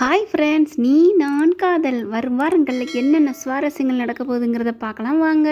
Hi friends நீ நான் காதல். வரும் வாரங்களில் என்னென்ன சுவாரஸ்யங்கள் நடக்க போகுதுங்கிறத பார்க்கலாம் வாங்க.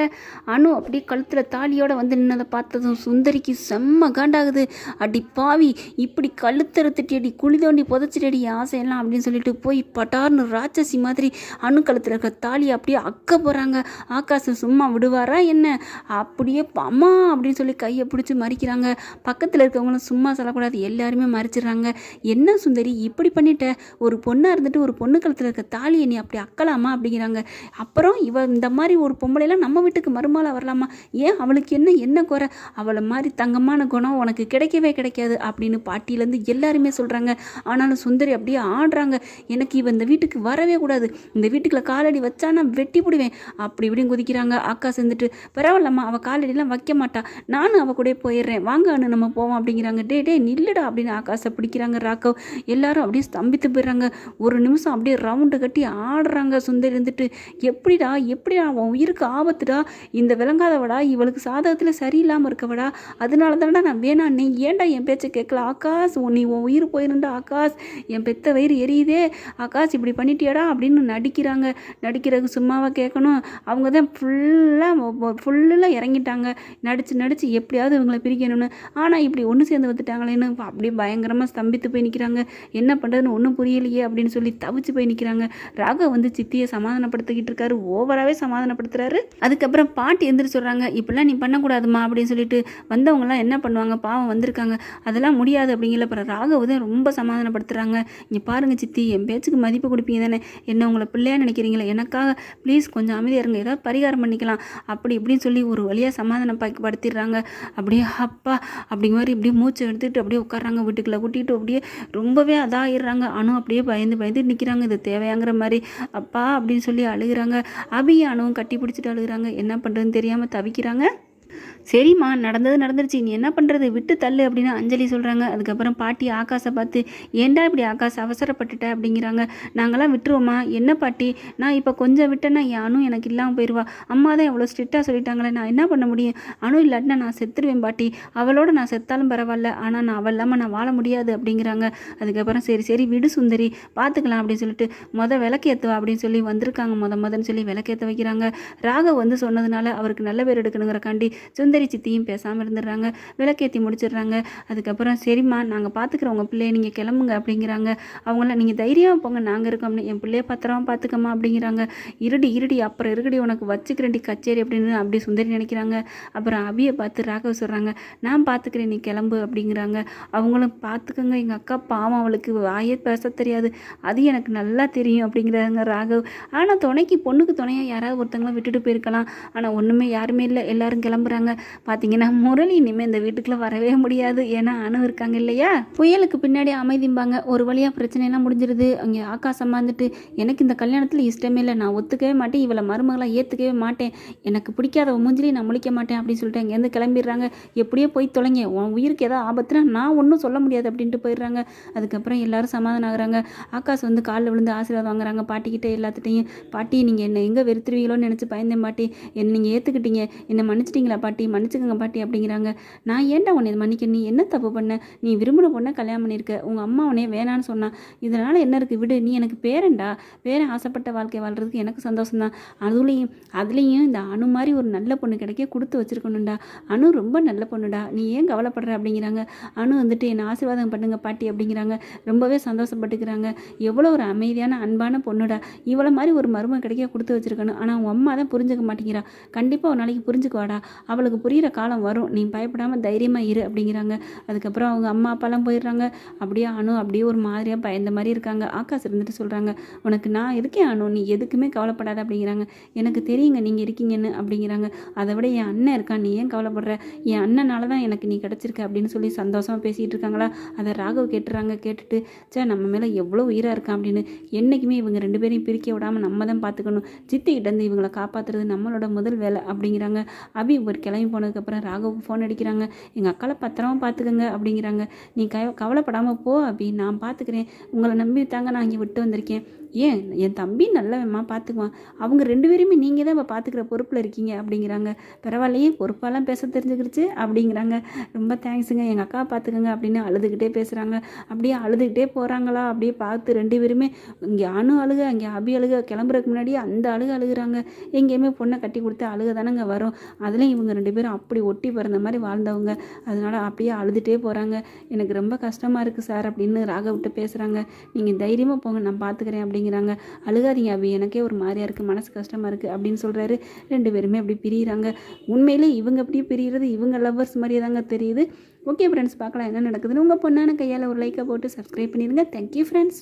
அனு அப்படியே கழுத்தில் தாலியோடு வந்து நின்னதை பார்த்ததும் சுந்தரிக்கு செம்ம காண்டாகுது. அடி பாவி இப்படி கழுத்தறுத்துட்டி அடி குழி தோண்டி புதைச்சிட்டடி ஆசையெல்லாம் அப்படின்னு சொல்லிட்டு போய் பட்டார்னு ராட்சசி மாதிரி அணு கழுத்தில் இருக்க தாலியை அப்படியே அக்க போகிறாங்க ஆகாசம் சும்மா விடுவாரா என்ன? அப்படியே அம்மா அப்படின்னு சொல்லி கையை பிடிச்சி மறிக்கிறாங்க. பக்கத்தில் இருக்கவங்களும் சும்மா சொல்லக்கூடாது எல்லாருமே மறிச்சிடுறாங்க. என்ன சுந்தரி இப்படி பண்ணிட்ட? ஒரு பொண்ணு பொண்ணாக இருந்துட்டு ஒரு பொண்ணு கழுத்தில் இருக்க தாலியை நீ அப்படி அக்கலாமா அப்படிங்கிறாங்க. அப்புறம் இவ இந்த மாதிரி ஒரு பொம்பளைலாம் நம்ம வீட்டுக்கு மருமலாக வரலாமா? ஏன் அவளுக்கு என்ன என்ன குறை? அவளை மாதிரி தங்கமான குணம் உனக்கு கிடைக்கவே கிடைக்காது அப்படின்னு பாட்டியிலேருந்து எல்லாருமே சொல்கிறாங்க ஆனாலும் சுந்தரி அப்படியே ஆடுறாங்க. எனக்கு இவ இந்த வீட்டுக்கு வரவே கூடாது. இந்த வீட்டுக்குள்ள காலடி வச்சா நான் வெட்டி பிடுவேன். அப்படி இப்படின்னு குதிக்கிறாங்க அக்கா சேர்ந்துட்டு பரவாயில்லம்மா அவள் காலடிலாம் வைக்க மாட்டா. நானும் அவள் கூட போயிடுறேன். வாங்க அண்ணு நம்ம போவோம் அப்படிங்கிறாங்க. டே டே நில்லுடா அப்படின்னு ஆகாசை பிடிக்கிறாங்க ராக்கவ் எல்லாரும் அப்படியே ஸ்தம்பித்து போயிடுறாங்க. ஒரு நிமிஷம் அப்படியே ரவுண்டு கட்டி ஆடுறாங்க சுந்தரி இருந்துட்டு. எப்படிடா எப்படிடா உன் உயிருக்கு ஆபத்துடா? இந்த விளங்காதவடா இவளுக்கு சாதகத்தில் சரியில்லாமல் இருக்கவடா? அதனால தானடா நான் வேணா நீ ஏன்டா என் பேச்சை கேட்கல? ஆகாஷ் உன் நீ உன் உயிர் போயிருந்தா ஆகாஷ். என் பெத்த வயிறு எரியுதே. ஆகாஷ் இப்படி பண்ணிட்டியாடா அப்படின்னு நடிக்கிறாங்க. நடிக்கிறதுக்கு சும்மாவாக கேட்கணும். அவங்க தான் ஃபுல்லாக ஃபுல்லாக இறங்கிட்டாங்க. நடித்து நடித்து எப்படியாவது இவங்களை பிரிக்கணும்னு. ஆனால் இப்படி ஒன்று சேர்ந்து வந்துட்டாங்களேன்னு அப்படியே பயங்கரமாக ஸ்தம்பித்து போய் நிற்கிறாங்க என்ன பண்ணுறதுன்னு ஒன்றும் புரியலையே அப்படின்னு அப்படின்னு சொல்லி தவிச்சு போய் நிற்கிறாங்க ராகவ் வந்து சித்தியை சமாதானப்படுத்திக்கிட்டு இருக்காரு. ஓவராகவே சமாதானப்படுத்துறாரு. அதுக்கப்புறம் பாட்டி எந்திரிச்சு சொல்கிறாங்க இப்படிலாம் நீ பண்ணக்கூடாதுமா அப்படின்னு சொல்லிட்டு வந்தவங்கலாம் என்ன பண்ணுவாங்க? பாவம் வந்திருக்காங்க. அதெல்லாம் முடியாது அப்படிங்கிற அப்புறம் ராகவ் தான் ரொம்ப சமாதானப்படுத்துகிறாங்க இங்கே பாருங்க சித்தி என் பேச்சுக்கு மதிப்பு கொடுப்பீங்க தானே. என்ன உங்களை பிள்ளையாக நினைக்கிறீங்களே? எனக்காக ப்ளீஸ் கொஞ்சம் அமைதியாக இருங்க. ஏதாவது பரிகாரம் பண்ணிக்கலாம். அப்படி இப்படின்னு சொல்லி ஒரு வழியாக சமாதானம் அப்படியே அப்பா அப்படிங்க மாதிரி இப்படியே மூச்சை எடுத்துக்கிட்டு அப்படியே உட்காடுறாங்க வீட்டுக்குள்ளே கூட்டிகிட்டு அப்படியே ரொம்பவே அதாகிடுறாங்க அணு அப்படியே பயந்து பயந்து நிற்கிறாங்க இது தேவையாங்கிற மாதிரி அப்பா அப்படின்னு சொல்லி அழுகுறாங்க. அபியானவும் கட்டி பிடிச்சிட்டு அழுகுறாங்க. என்ன பண்ணுறதுன்னு தெரியாமல் தவிக்கிறாங்க. சரிம்மா நடந்தது நடந்துருச்சு நீ என்ன பண்ணுறது விட்டு தள்ளு அப்படின்னு அஞ்சலி சொல்கிறாங்க அதுக்கப்புறம் பாட்டி ஆகாஷை பார்த்து ஏன்டா இப்படி ஆகாஷ் அவசரப்பட்டுட்ட? அப்படிங்கிறாங்க. நாங்களாம் விட்டுருவோம்மா. என்ன பாட்டி? நான் இப்போ கொஞ்சம் விட்டேன்னா யானும் எனக்கு இல்லாமல் போயிடுவா அம்மா தான் எவ்வளோ ஸ்ட்ரிக்டாக சொல்லிட்டாங்களே நான் என்ன பண்ண முடியும்? அணு இல்லாட்டினா நான் செத்துருவேன் பாட்டி. அவளோட நான் செத்தாலும் பரவாயில்ல. ஆனால் நான் அவள் இல்லாமல் நான் வாழ முடியாது அப்படிங்கிறாங்க. அதுக்கப்புறம் சரி சரி விடு சுந்தரி. பார்த்துக்கலாம் அப்படின்னு சொல்லிட்டு மொதல் விளக்கேற்றுவா அப்படின்னு சொல்லி வந்திருக்காங்க. மொத மொதன்னு சொல்லி விளக்கேற்ற வைக்கிறாங்க. ராகவ் வந்து சொன்னதுனால அவருக்கு நல்ல பேர் எடுக்கணுங்கிறக்காண்டி சுந்தரி சித்தியும் பேசாமல் இருந்துடுறாங்க. விளக்கேற்றி முடிச்சிடுறாங்க. அதுக்கப்புறம் சரிம்மா நாங்கள் பார்த்துக்குறோம் உங்கள் பிள்ளைய. நீங்கள் கிளம்புங்க அப்படிங்கிறாங்க. அவங்கள நீங்கள் தைரியமாக போங்க. நாங்கள் இருக்கோம்னு என் பிள்ளைய பத்திரமா பார்த்துக்கம்மா அப்படிங்கிறாங்க. இருடி இருடி அப்புறம் இருக்கடி உனக்கு வச்சுக்கிறேன்டி கச்சேரி அப்படின்னு அப்படி சுந்தரி நினைக்கிறாங்க. அப்புறம் அபியை பார்த்து ராகவ் சொல்கிறாங்க நான் பார்த்துக்கிறேன் நீ கிளம்பு அப்படிங்கிறாங்க. அவங்களும் பார்த்துக்கோங்க எங்கள் அக்கா பாவம் அவளுக்கு. வாயே பேச தெரியாது. அது எனக்கு நல்லா தெரியும் அப்படிங்கிறாங்க ராகவ். ஆனால் துணைக்கு பொண்ணுக்கு துணையாக யாராவது ஒருத்தங்கள விட்டுட்டு போயிருக்கலாம். ஆனால் ஒன்றுமே யாருமே இல்லை. எல்லாரும் கிளம்புறாங்க. பார்த்தீங்கன்னா முரளி இனிமேல் இந்த வீட்டுக்குள்ளே வரவே முடியாது. ஏன்னா அணு இருக்காங்க இல்லையா? புயலுக்கு பின்னாடி அமைதிம்பாங்க. ஒரு வழியாக பிரச்சனையெல்லாம் முடிஞ்சிருது. அங்கே ஆகாசம் வந்துட்டு எனக்கு இந்த கல்யாணத்தில் இஷ்டமே இல்லை. நான் ஒத்துக்கவே மாட்டேன். இவளை மருமகளாக ஏற்றுக்கவே மாட்டேன். எனக்கு பிடிக்காத மூஞ்சிலையும் நான் முழிக்க மாட்டேன் அப்படின்னு சொல்லிட்டு அங்கேருந்து கிளம்பிடுறாங்க. எப்படியோ போய் தொலைங்க. உன் உயிருக்கு ஏதாவது ஆபத்துனா நான் ஒன்றும் சொல்ல முடியாது அப்படின்ட்டு போயிடுறாங்க. அதுக்கப்புறம் எல்லாரும் சமாதானம் ஆகுறாங்க. ஆகாஷ் வந்து காலில் விழுந்து ஆசீர்வாதம் வாங்குறாங்க. பாட்டிக்கிட்ட எல்லாத்துட்டையும் பாட்டி நீங்கள் என்னை எங்கே வெறுத்துருவீங்களோன்னு நினச்சி பயந்தேன் பாட்டி. என்னை நீங்கள் ஏற்றுக்கிட்டீங்க என்னை மன்னிச்சிட்டிங்களா பாட்டி? மன்னிச்சுக்கங்க பாட்டி அப்படிங்கிறாங்க. நான் ஏன்டா உன்னை இதை மன்னிக்க? நீ என்ன தப்பு பண்ண? நீ விரும்பின பொண்ணை கல்யாணம் பண்ணியிருக்க. உங்கள் அம்மா உன்னே வேணான்னு சொன்னா. இதனால் என்ன இருக்குது விடு. நீ எனக்கு பேரன்டா. பேரன் ஆசைப்பட்ட வாழ்க்கை வாழ்றதுக்கு எனக்கு சந்தோஷம் தான் அதுலேயும் அதுலேயும் இந்த அணு மாதிரி ஒரு நல்ல பொண்ணு கிடைக்க கொடுத்து வச்சிருக்கணும்டா. அணு ரொம்ப நல்ல பொண்ணுடா. நீ ஏன் கவலைப்படுற அப்படிங்கிறாங்க. அணு வந்துட்டு என்னை ஆசீர்வாதம் பண்ணுங்க பாட்டி அப்படிங்கிறாங்க. ரொம்பவே சந்தோஷப்பட்டுக்கிறாங்க. எவ்வளோ ஒரு அமைதியான அன்பான பொண்ணுடா. இவ்வளோ மாதிரி ஒரு மருமக கிடைக்க கொடுத்து வச்சிருக்கணும். ஆனால் உன் அம்மா தான் புரிஞ்சுக்க மாட்டேங்கிறா. கண்டிப்பாக ஒரு நாளைக்கு புரிஞ்சுக்குவாடா. அவளுக்கு புரியிற காலம் வரும். நீ பயப்படாமல் தைரியமாக இரு அப்படிங்கிறாங்க. அதுக்கப்புறம் அவங்க அம்மா அப்பாலாம் போயிடுறாங்க. அப்படியே அணு அப்படியே ஒரு மாதிரியாக பயந்த மாதிரி இருக்காங்க. ஆகாஷ் இருந்துட்டு சொல்கிறாங்க உனக்கு நான் இருக்கேன் அணு நீ எதுக்குமே கவலைப்படாத அப்படிங்கிறாங்க. எனக்கு தெரியுங்க நீங்கள் இருக்கீங்கன்னு அப்படிங்கிறாங்க. அதை விட என் அண்ணன் இருக்கான். நீ ஏன் கவலைப்படுற? என் அண்ணனால தான் எனக்கு நீ கிடச்சிருக்க அப்படின்னு சொல்லி சந்தோஷமாக பேசிகிட்டு இருக்காங்களா? அதை ராகவ் கேட்டுறாங்க. கேட்டுட்டு சே நம்ம மேலே எவ்வளோ உயிராக இருக்கான் அப்படின்னு. என்றைக்குமே இவங்க ரெண்டு பேரையும் பிரிக்க விடாமல் நம்ம தான் பார்த்துக்கணும் சித்திக்கிட்டேருந்து இவங்களை காப்பாற்றுறது நம்மளோட முதல் வேலை அப்படிங்கிறாங்க. அபி ஒரு கிளம்பி போனதுக்கப்புறம் ராகவ் ஃபோன் அடிக்கிறாங்க. எங்கள் அக்காவை பத்திரமா பார்த்துக்கங்க அப்படிங்கிறாங்க. நீ க கவலைப்படாமல் போ அப்படின்னு நான் பார்த்துக்கிறேன் உங்களை நம்பி தாங்க நான் இங்கே விட்டு வந்திருக்கேன். ஏன்? என் தம்பி நல்லவன்மா பார்த்துக்குவான் அவங்க ரெண்டு பேருமே நீங்கள் தான் இப்போ பார்த்துக்கிற பொறுப்பில் இருக்கீங்க அப்படிங்கிறாங்க. பரவாயில்லையே பொறுப்பாலாம் பேச தெரிஞ்சுக்கிடுச்சு அப்படிங்கிறாங்க. ரொம்ப தேங்க்ஸுங்க எங்கள் அக்கா பார்த்துக்கோங்க அப்படின்னு அழுதுகிட்டே பேசுகிறாங்க அப்படியே அழுதுகிட்டே போகிறாங்களா அப்படியே பார்த்து ரெண்டு பேருமே இங்கே அணு அழுக அங்கே அபி அழுக கிளம்புறதுக்கு முன்னாடி அந்த அழுக அழுகுறாங்க. எங்கேயுமே பொண்ணை கட்டி கொடுத்து அழுக தானேங்க வரும். அதுலேயும் இவங்க ரெண்டு பேரும் அப்படி ஒட்டி பிறந்த மாதிரி வாழ்ந்தவங்க. அதனால் அப்படியே அழுதுகிட்டே போகிறாங்க எனக்கு ரொம்ப கஷ்டமாக இருக்குது சார் அப்படின்னு ராகவிட்ட பேசுகிறாங்க நீங்கள் தைரியமாக போங்க நான் பார்த்துக்கிறேன் அப்படிங்கிறாங்க. அழுகாதீங்க அபி எனக்கே ஒரு மாதிரியா இருக்குது மனசு கஷ்டமாக இருக்குது அப்படின்னு சொல்கிறாரு ரெண்டு பேருமே அப்படி பிரியிறாங்க. உண்மையிலே இவங்க அப்படியே பிரியிறது இவங்க லவ்வர்ஸ் மாதிரியே தாங்க தெரியுது. ஓகே ஃப்ரெண்ட்ஸ் பார்க்கலாம் என்ன நடக்குதுன்னு உங்கள் பொண்ணான கையால் ஒரு லைக்கை போட்டு சப்ஸ்கிரைப் பண்ணிடுங்க. Thank you friends